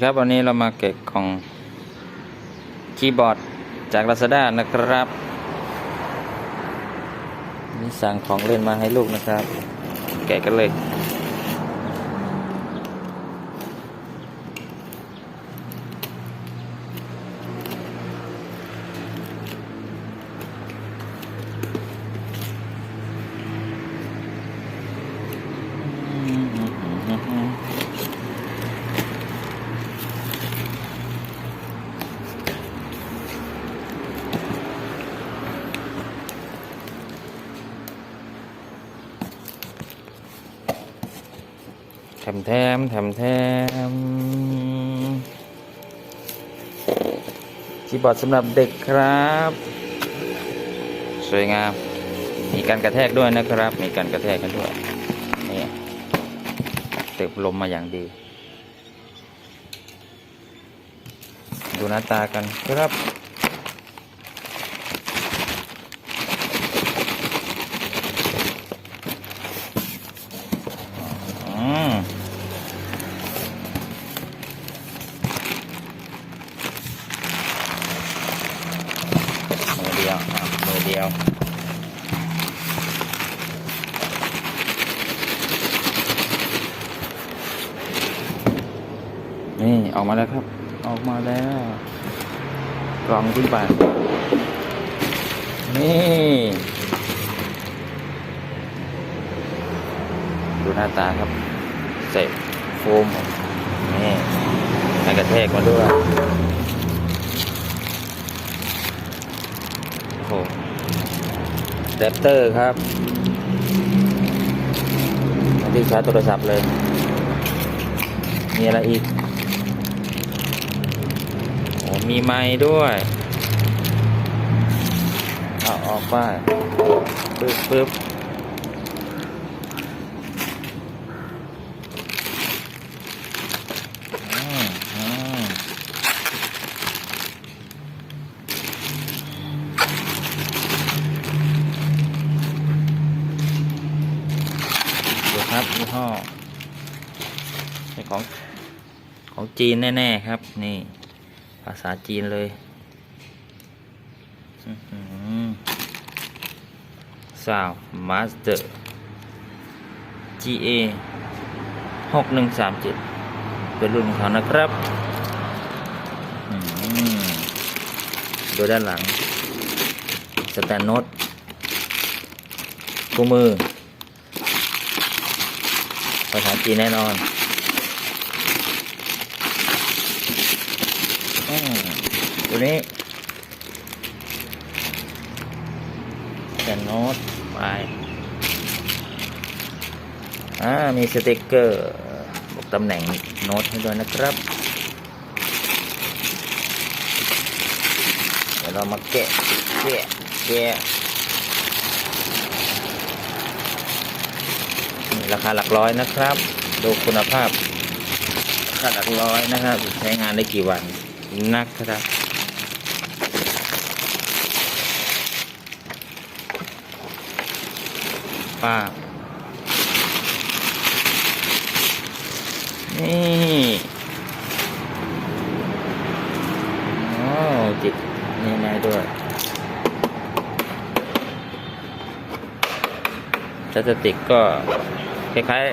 ดีครับวันนี้เรามาเก็บของคีย์บอร์ดจาก Lazada นะครับนี่สั่งของเล่นมาให้ลูกนะครับ แกะกันเลย มแถมแถมแถมคีย์บอร์ดสำหรับเด็กครับ สวยงาม มีการกระแทกด้วยนะครับ มีการกระแทกกันด้วยนี่เติบลมมาอย่างดี ดูหน้าตากันครับ อืมมือเดียวอะมือ เดียวนี่ออกมาแล้วครับ ออกมาแล้วกล่องขึ้นไปนี่ดูหน้าตาครับเสร็จโฟมนี่ให้กระแทกมาด้วยโอ้โห แรปเตอร์ครับที่ชาร์จโทรศัพท์เลย มีอะไรอีกโอ้มีไม้ด้วยเอาออกไปปึ๊บปึ๊บ ห้อเป็นของของจีนแน่ๆครับ นี่ ภาษาจีนเลยสาวมาสเตอร์ GA หกหนึ่งสามเจ็ดเป็นรุ่นของเขานะครับดูด้านหลัง สแตนโนตคู่มือ ภาษาจีนแน่นอนอตัวนี้สแตนโน้ตไปอ่ามีสติกเกอร์บอกตำแหน่งโน้ตให้ด้วยนะครับ เดี๋ยวเรามาแกะแกะแกะ ราคาหลักร้อยนะครับ ดูคุณภาพราคาหลักร้อยนะครับ ใช้งานได้กี่วันนะครับป้านี่โอ้จิตนี่นายด้วยพลาสติกก็ คล้าย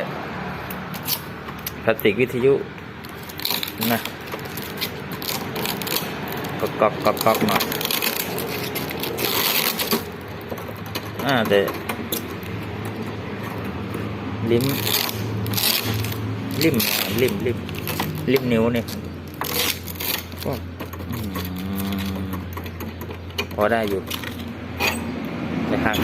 ๆพลาสติกวิทยุนะกอกกอกกอกกอกหน่อยอ่าแต่ลิ้มริมริมริมริมนิ้วเนี่ยก็พอได้อยู่แต่ห่าง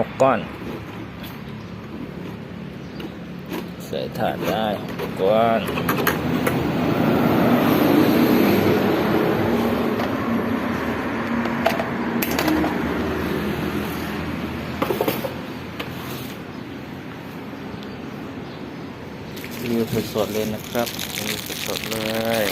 หก้อน ใส่ถาดได้หกก้อนวิวสดๆเลยนะครับวิวสดๆเลย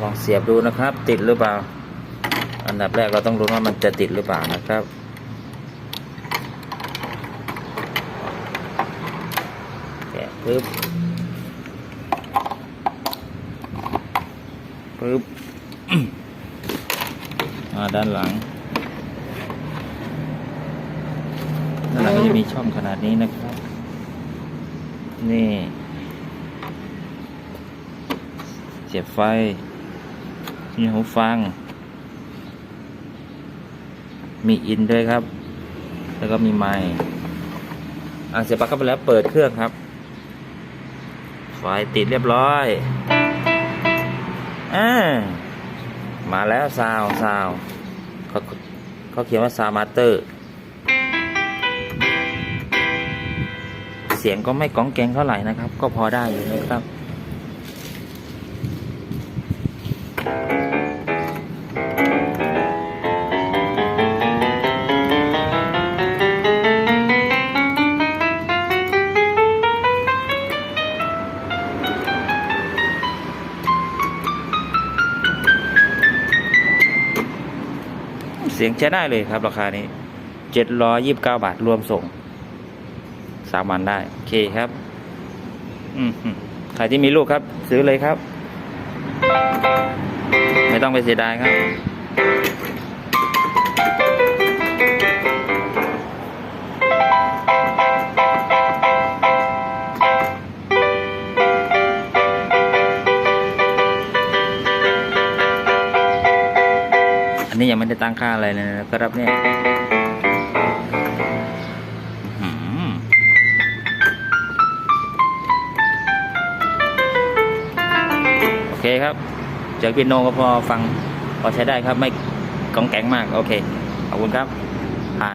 ลองเสียบดูนะครับ ติดหรือเปล่า อันดับแรกเราต้องรู้ว่ามันจะติดหรือเปล่านะครับแกะปึ๊บปึ๊บมาด้านหลังด้านหลังก็จะมีช่องขนาดนี้นะครับ นี่เสียบไฟ มีหูฟัง มีอินด้วยครับ แล้วก็มีไมค์อะเสียบปลั๊กเข้าไปแล้วเปิดเครื่องครับ ไฟติดเรียบร้อยอ่ามาแล้วซาวซาวเขาเขาเขียนว่าซาวมาเตอร์ เสียงก็ไม่ก้องแกงเท่าไหร่นะครับ ก็พอได้อยู่นะครับ สียงใช้ได้เลยครับ ราคานี้เจ็ดร้อยยิบเก้าบาทรวมส่งสามวันได้ โอเคครับ อืมใครที่มีลูกครับ ซื้อเลยครับ ไม่ต้องไปเสียดายครับ ไม่ได้ตั้งค่าอะไรเลยนะครับเนี่ยอื้อหือโอเคครับ จากพี่โนก็พอฟังพอใช้ได้ครับไม่กองแกงมาก โอเค ขอบคุณครับ